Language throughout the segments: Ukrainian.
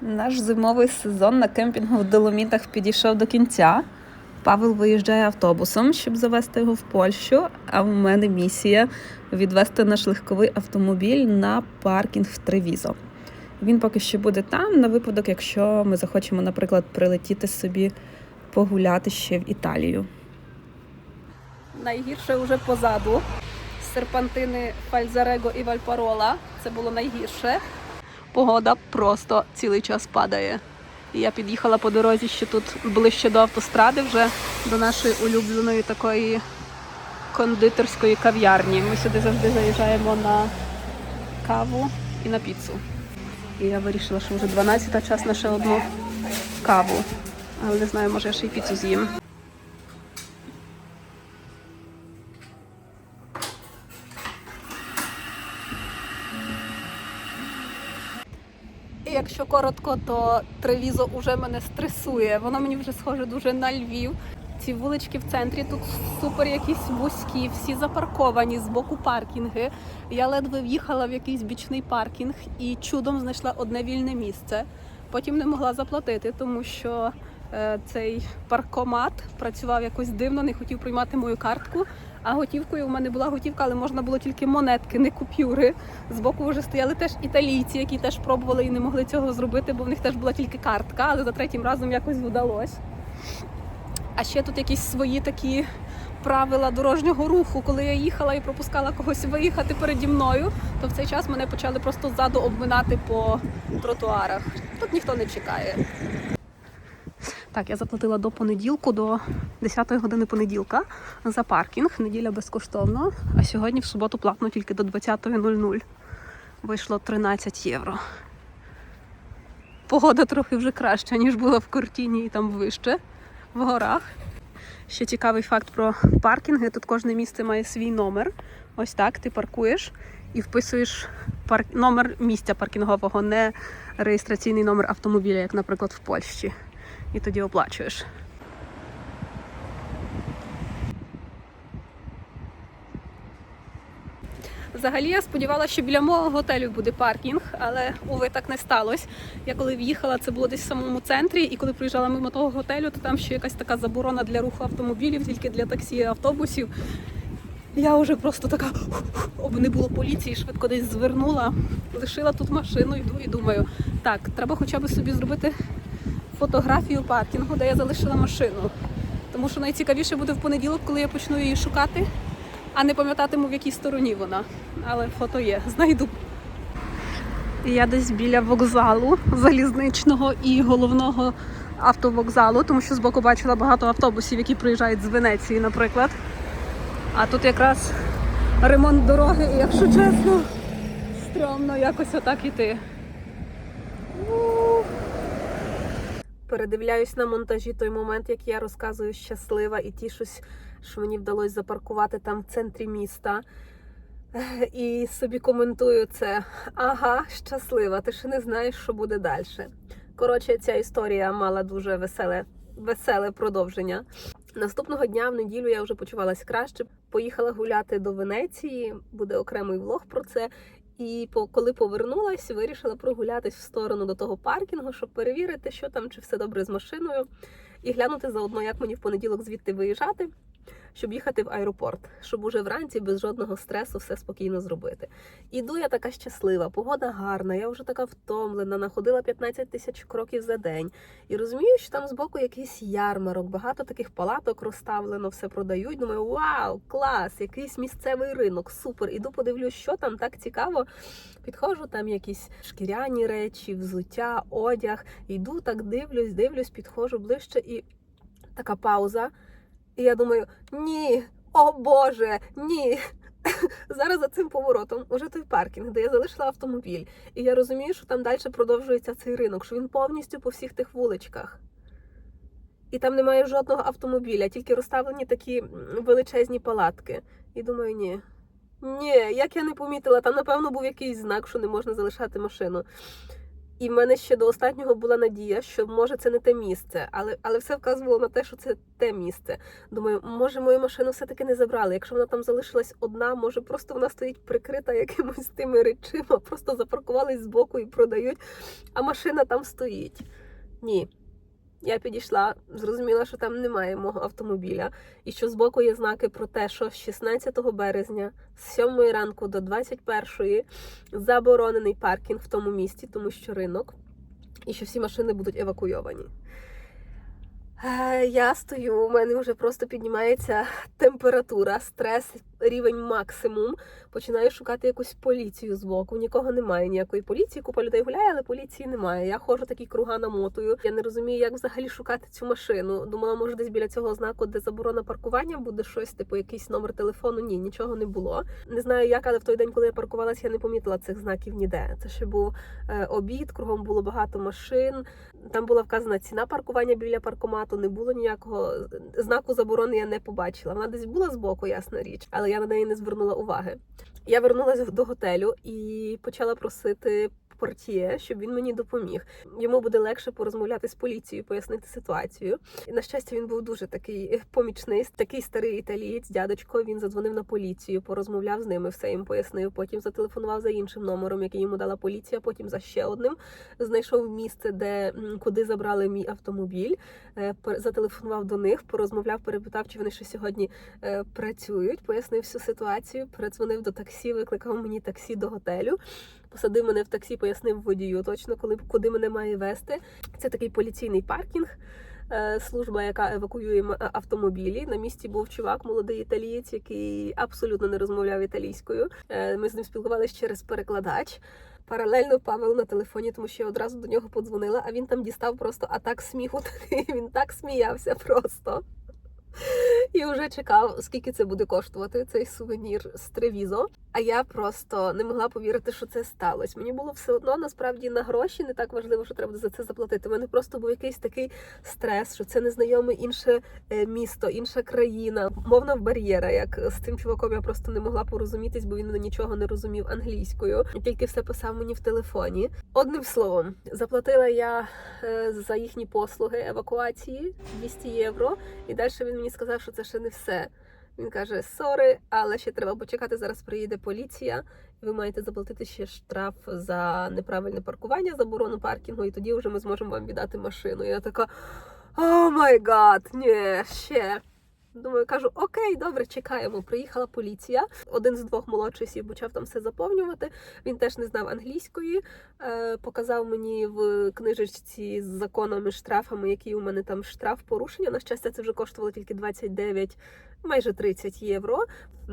Наш зимовий сезон на кемпінгу в Доломітах підійшов до кінця. Павел виїжджає автобусом, щоб завести його в Польщу. А в мене місія відвести наш легковий автомобіль на паркінг в Тревізо. Він поки що буде там на випадок, якщо ми захочемо, наприклад, прилетіти собі погуляти ще в Італію. Найгірше вже позаду. Серпантини Фальзарего і Вальпарола. Це було найгірше. Погода просто цілий час падає. Я під'їхала по дорозі ще тут ближче до автостради, вже до нашої улюбленої такої кондитерської кав'ярні. Ми сюди завжди заїжджаємо на каву і на піцу. І я вирішила, що вже 12-та час на ще одну каву. Але не знаю, може я ще й піцу з'їм. Якщо коротко, то Тревізо вже мене стресує. Воно мені вже схоже дуже на Львів. Ці вулички в центрі тут супер якісь вузькі, всі запарковані з боку паркінги. Я ледве в'їхала в якийсь бічний паркінг і чудом знайшла одне вільне місце. Потім не могла заплатити, тому що цей паркомат працював якось дивно, не хотів приймати мою картку. А готівкою у мене була готівка, але можна було тільки монетки, не купюри. Збоку вже стояли теж італійці, які теж пробували і не могли цього зробити, бо в них теж була тільки картка, але за третім разом якось вдалося. А ще тут якісь свої такі правила дорожнього руху. Коли я їхала і пропускала когось виїхати переді мною, то в цей час мене почали просто ззаду обминати по тротуарах. Тут ніхто не чекає. Так, я заплатила до понеділку, до 10-ї години понеділка за паркінг. Неділя безкоштовно, а сьогодні в суботу платно тільки до 20.00. Вийшло 13 євро. Погода трохи вже краща, ніж була в Кортіні і там вище, в горах. Ще цікавий факт про паркінги. Тут кожне місце має свій номер. Ось так ти паркуєш і вписуєш пар... номер місця паркінгового, не реєстраційний номер автомобіля, як, наприклад, в Польщі. І тоді оплачуєш. Взагалі я сподівалася, що біля мого готелю буде паркінг, але уви так не сталося. Я коли в'їхала, це було десь в самому центрі, і коли приїжджала мимо того готелю, то там ще якась така заборона для руху автомобілів, тільки для таксі і автобусів. Я вже просто така, аби не було поліції, швидко десь звернула, лишила тут машину, йду і думаю, так, треба хоча б собі зробити фотографію паркінгу, де я залишила машину. Тому що найцікавіше буде в понеділок, коли я почну її шукати, а не пам'ятатиму, в якій стороні вона. Але фото є, знайду. Я десь біля вокзалу залізничного і головного автовокзалу, тому що збоку бачила багато автобусів, які приїжджають з Венеції, наприклад. А тут якраз ремонт дороги, і якщо чесно, стрьомно якось отак іти. Передивляюсь на монтажі той момент, як я розказую щаслива і тішусь, що мені вдалося запаркувати там в центрі міста. І собі коментую це. Ага, щаслива, ти ще не знаєш, що буде далі. Коротше, ця історія мала дуже веселе, веселе продовження. Наступного дня в неділю я вже почувалась краще. Поїхала гуляти до Венеції, буде окремий влог про це. І по коли повернулась, вирішила прогулятись в сторону до того паркінгу, щоб перевірити, що там, чи все добре з машиною, і глянути заодно, як мені в понеділок звідти виїжджати, щоб їхати в аеропорт, щоб уже вранці без жодного стресу все спокійно зробити. Іду я така щаслива, погода гарна, я вже така втомлена, находила 15 тисяч кроків за день. І розумію, що там збоку якийсь ярмарок, багато таких палаток розставлено, все продають. Думаю, вау, клас, якийсь місцевий ринок, супер. Іду подивлюсь, що там так цікаво. Підходжу, там якісь шкіряні речі, взуття, одяг. Йду так, дивлюсь, дивлюсь, підходжу ближче і така пауза. І я думаю, ні, о Боже, ні. Зараз за цим поворотом уже той паркінг, де я залишила автомобіль. І я розумію, що там далі продовжується цей ринок, що він повністю по всіх тих вуличках. І там немає жодного автомобіля, тільки розставлені такі величезні палатки. І думаю, ні. Ні, як я не помітила, там, напевно, був якийсь знак, що не можна залишати машину. І в мене ще до останнього була надія, що може це не те місце, але але все вказувало на те, що це те місце. Думаю, може мою машину все-таки не забрали. Якщо вона там залишилась одна, може просто вона стоїть прикрита якимось тими речима, просто запаркувались збоку і продають, а машина там стоїть. Ні. Я підійшла, зрозуміла, що там немає мого автомобіля, і що збоку є знаки про те, що з 16 березня з 7 ранку до 21 заборонений паркінг в тому місті, тому що ринок, і що всі машини будуть евакуйовані. Е, Я стою, у мене вже просто піднімається температура, стрес, рівень максимум. Починаю шукати якусь поліцію збоку. Нікого немає, ніякої поліції. Купа людей гуляє, але поліції немає. Я ходжу такі круга намотую. Я не розумію, як взагалі шукати цю машину. Думала, може, десь біля цього знаку, де заборона паркування, буде щось, типу якийсь номер телефону. Ні, нічого не було. Не знаю як, але в той день, коли я паркувалася, я не помітила цих знаків ніде. Це ще був е, обід, кругом було багато машин. Там була вказана ціна паркування біля паркомату, не було ніякого знаку заборони. Я не побачила. Вона десь була збоку, ясна річ, але я на неї не звернула уваги. Я вернулася до готелю і почала просити портіє, щоб він мені допоміг. Йому буде легше порозмовляти з поліцією, пояснити ситуацію. І на щастя, він був дуже такий помічний, такий старий італієць, дядечко. Він задзвонив на поліцію, порозмовляв з ними, все їм пояснив. Потім зателефонував за іншим номером, який йому дала поліція. Потім за ще одним знайшов місце, де куди забрали мій автомобіль. Е, Зателефонував до них, порозмовляв, перепитав, чи вони ще сьогодні е, працюють. Пояснив всю ситуацію. Передзвонив до таксі, викликав мені таксі до готелю. Посадив мене в таксі, пояснив водію точно, коли куди мене має вести. Це такий поліційний паркінг. е, Служба, яка евакуює автомобілі. На місці був чувак, молодий італієць, який абсолютно не розмовляв італійською. Е, Ми з ним спілкувалися через перекладач. Паралельно Павел на телефоні, тому що я одразу до нього подзвонила, а він там дістав просто атак сміху. Він так сміявся просто. І вже чекав, скільки це буде коштувати цей сувенір з Тревізо. А я просто не могла повірити, що це сталося. Мені було все одно насправді на гроші не так важливо, що треба за це заплатити. У мене просто був якийсь такий стрес, що це незнайоме інше е, місто, інша країна, мовна бар'єра. Як з тим чуваком я просто не могла порозумітись, бо він нічого не розумів англійською, тільки все писав мені в телефоні. Одним словом, заплатила я е, за їхні послуги евакуації 200 євро. І далі він мені сказав, що це ще не все. Він каже: сори, але ще треба почекати. Зараз приїде поліція, і ви маєте заплатити ще штраф за неправильне паркування, заборону паркінгу, і тоді вже ми зможемо вам віддати машину. Я така: о май гад, ні, ще. Думаю, кажу, окей, добре, чекаємо. Приїхала поліція. Один з двох молодших почав там все заповнювати. Він теж не знав англійської. Е, показав мені в книжечці з законами, штрафами, які у мене там штраф порушення. На щастя, це вже коштувало тільки 29, майже 30 євро.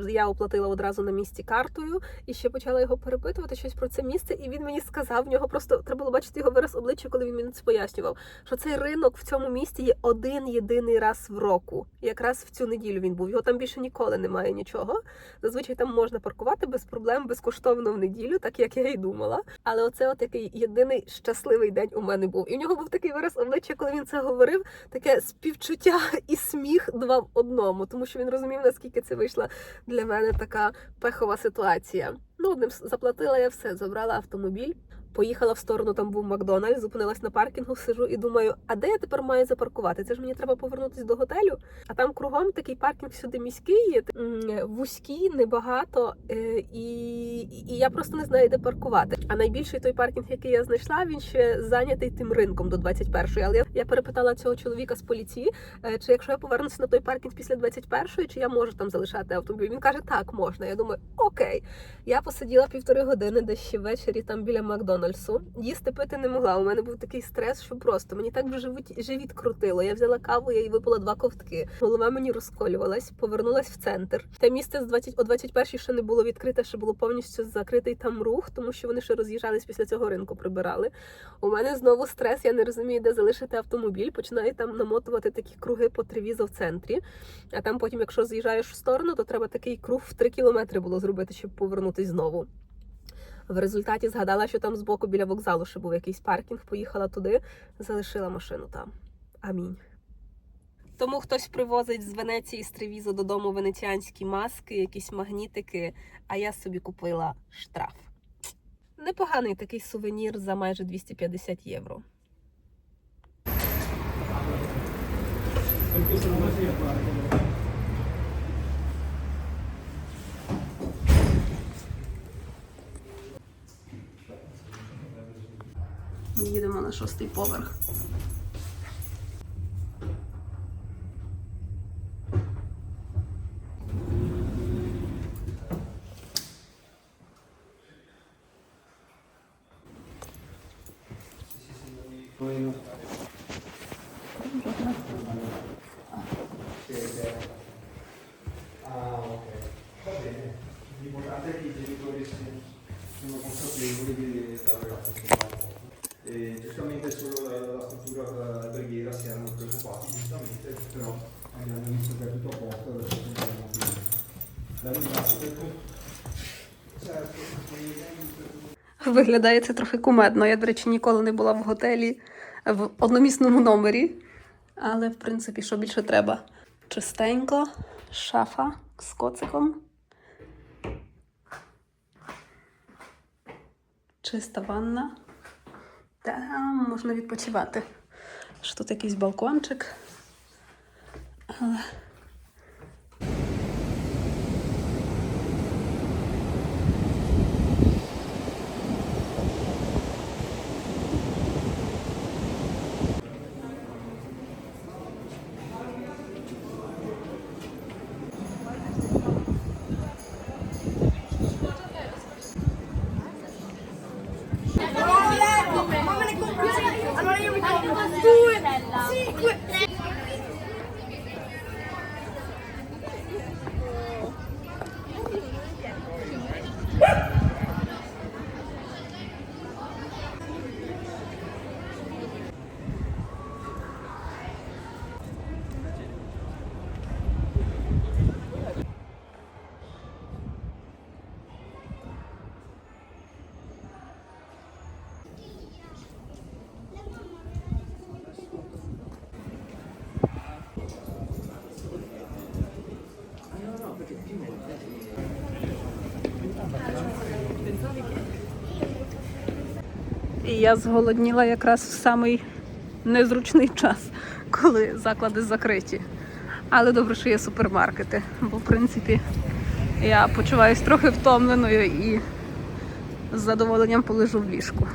Я оплатила одразу на місці картою і ще почала його перепитувати щось про це місце. І він мені сказав, в нього просто треба було бачити його вираз обличчя, коли він мені це пояснював, що цей ринок в цьому місті є один єдиний раз в року. Якраз в цю неділю він був. Його там більше ніколи немає нічого. Зазвичай там можна паркувати без проблем, безкоштовно в неділю, так як я і думала. Але оце от який єдиний щасливий день у мене був. І в нього був такий вираз обличчя, коли він це говорив, таке співчуття і сміх два в одному, тому що він розумів, наскільки це вийшла для мене така пехова ситуація. Ну, одним заплатила я все, забрала автомобіль. Поїхала в сторону, там був Макдональдс, зупинилась на паркінгу, сижу і думаю, а де я тепер маю запаркувати? Це ж мені треба повернутися до готелю. А там кругом такий паркінг всюди міський, є, вузький, небагато, е, і, і я просто не знаю, де паркувати. А найбільший той паркінг, який я знайшла, він ще зайнятий тим ринком до 21-ї. Але я, я перепитала цього чоловіка з поліції, е, чи якщо я повернуся на той паркінг після 21-ї, чи я можу там залишати автомобіль. Він каже, так, можна. Я думаю, окей. Я посиділа півтори години десь ще ввечері там біля Макдональдсу. Їсти пити не могла. У мене був такий стрес, що просто мені так живіт, живіт крутило. Я взяла каву, їй випила два ковтки. Голова мені розколювалась, повернулась в центр. Те місце з 20, о 21-й ще не було відкрите, ще було повністю закритий там рух, тому що вони ще роз'їжджались після цього ринку, прибирали. У мене знову стрес, я не розумію, де залишити автомобіль. Починаю там намотувати такі круги по Тревізо в центрі. А там потім, якщо з'їжджаєш в сторону, то треба такий круг в 3 кілометри було зробити, щоб повернутись знову. В результаті згадала, що там збоку біля вокзалу ще був якийсь паркінг, поїхала туди, залишила машину там. Амінь. Тому хтось привозить з Венеції з Тревізо додому венеціанські маски, якісь магнітики, а я собі купила штраф. непоганий такий сувенір за майже 250 євро. Їдемо на шостий поверх. Ah. L'importante è che i genitori si- siano consapevoli di- del ragazzo che fa la. E giustamente solo la, la struttura alberghiera si erano preoccupati, giustamente, però abbiamo visto che è tutto a posto, adesso continuiamo qui. La ringrazio per. Certo, e- Виглядає це трохи кумедно. Я, до речі, ніколи не була в готелі в одномісному номері. Але, в принципі, що більше треба? Чистенько, шафа з коциком. Чиста ванна. Та можна відпочивати. Що тут якийсь балкончик. Але І я зголодніла якраз в самий незручний час, коли заклади закриті. Але добре, що є супермаркети, бо в принципі я почуваюсь трохи втомленою і з задоволенням полежу в ліжку.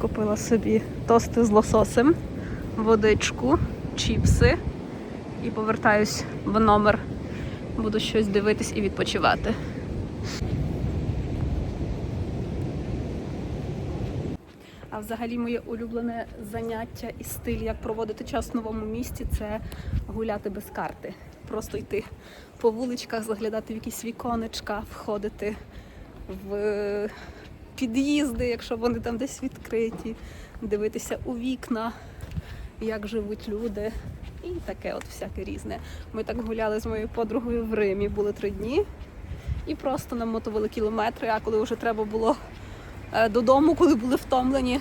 Купила собі тости з лососем, водичку, чіпси і повертаюсь в номер. Буду щось дивитись і відпочивати. Взагалі моє улюблене заняття і стиль, як проводити час в новому місті, це гуляти без карти. Просто йти по вуличках, заглядати в якісь віконечка, входити в під'їзди, якщо вони там десь відкриті, дивитися у вікна, як живуть люди. І таке от всяке різне. Ми так гуляли з моєю подругою в Римі, були три дні і просто намотували кілометри, а коли вже треба було додому, коли були втомлені.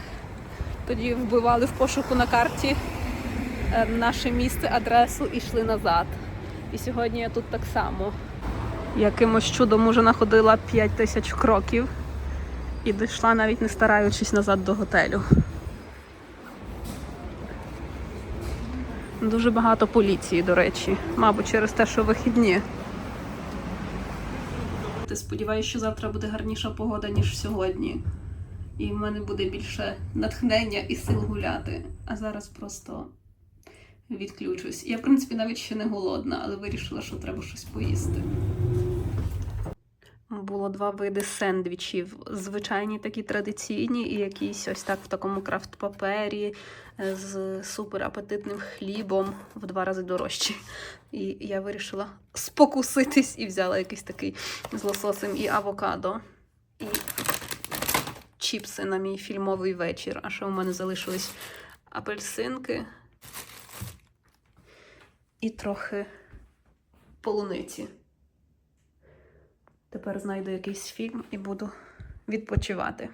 Тоді вбивали в пошуку на карті е, наше місце, адресу і йшли назад. І сьогодні я тут так само. Якимось чудом уже находила 5 тисяч кроків і дійшла навіть не стараючись назад до готелю. Дуже багато поліції, до речі, мабуть, через те, що вихідні. Ти Сподіваюся, що завтра буде гарніша погода, ніж сьогодні. І в мене буде більше натхнення і сил гуляти. А зараз просто відключусь. Я, в принципі, навіть ще не голодна, але вирішила, що треба щось поїсти. Було два види сендвічів: звичайні такі традиційні, і якісь ось так в такому крафт-папері е, з супер апетитним хлібом в два рази дорожчі. І я вирішила спокуситись і взяла якийсь такий з лососем і авокадо. Чіпси на мій фільмовий вечір. А ще у мене залишились апельсинки і трохи полуниці. Тепер знайду якийсь фільм і буду відпочивати.